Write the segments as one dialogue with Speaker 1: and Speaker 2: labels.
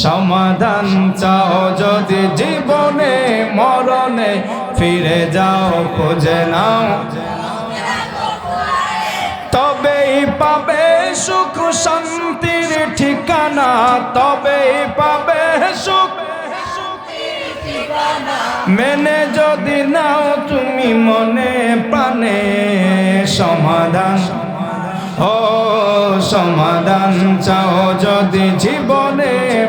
Speaker 1: সমাধান চাও যদি জীবনে, মরণে ফিরে যাও, খুঁজে নাও। তবেই পাবে সুখ, শান্তির ঠিকানা। তবেই পাবে সুখ, মেনে যদি নাও তুমি মনে প্রাণে সমাধান। ও সমাধান চাও যদি জীবনে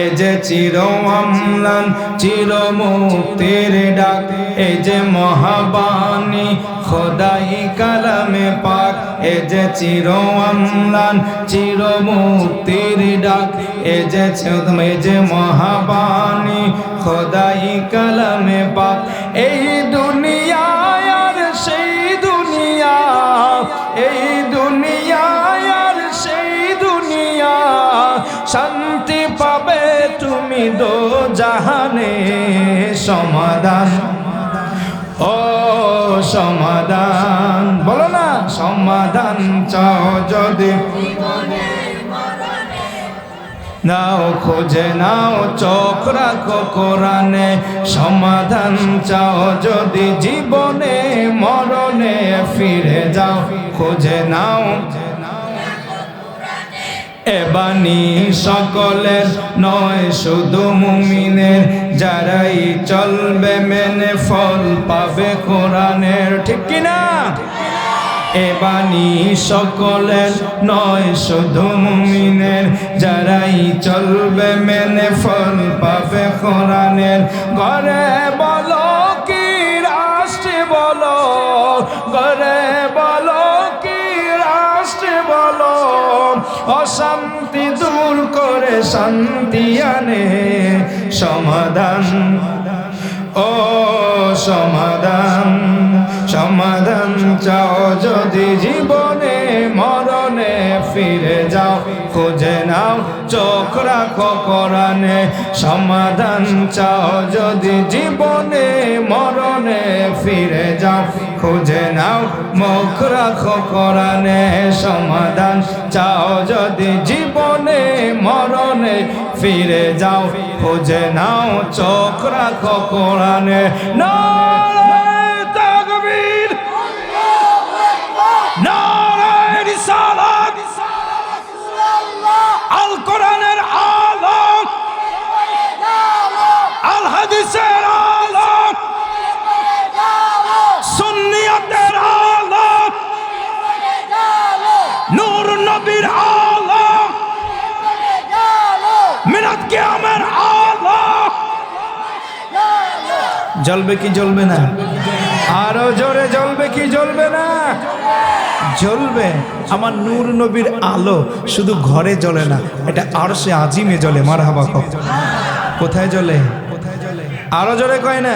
Speaker 1: এ যে চির অম্লান, চির মুক্তির ডাক। এ যে মহাবাণী, খোদাই কালামে পাক। এ যে চির অম্লান, চির মুক্তির ডাক। এ যে এ যে মহাবাণী, খোদাই কালামে পাক। এই দুনিয়ায় তুমি দো জাহানে সমাধান ও সমাধান বলো না সমাধান চাও যদি। নাও খোঁজে, নাও চোখ রাখো কোরআনে। সমাধান চাও যদি জীবনে, মরণে ফিরে যাও। খোঁজে নাও এবানি সকলের নয়, শুধু মুমিনের যারাই চলবে মেনে ফল পাবে কোরআনের। ঠিক কিনা? এবানি সকলের নয়, শুধু মুমিনের যারাই চলবে মেনে ফল পাবে কোরআনের। ঘরে বলো কি, রাষ্ট্রে বলো, ঘরে অশান্তি দূর করে শান্তি আনে। সমাধান, ও সমাধান সমাধান চাও যদি জীবনে, মরণে ফিরে যাও, খুঁজে নাও, চোখ রাখো কোরআনে। সমাধান চাও যদি জীবনে, মরণে ফিরে যাও, খুঁজে নাও, মুখ রাখো কোরআনে সমাধান। চাও যদি জীবনে মরণে ফিরে যাও, খুঁজে নাও, চোখ রাখো কোরআনে। নারায়ে কিয়ামের জ্বলবে কি জ্বলবে না? আরও জোরে জ্বলবে কি জ্বলবে না? জ্বলবে। আমার নূর নবীর আলো শুধু ঘরে জ্বলে না, এটা আর সে আজিমে জ্বলে মার হাবা কোথায় জ্বলে? আরও জোরে কয় না?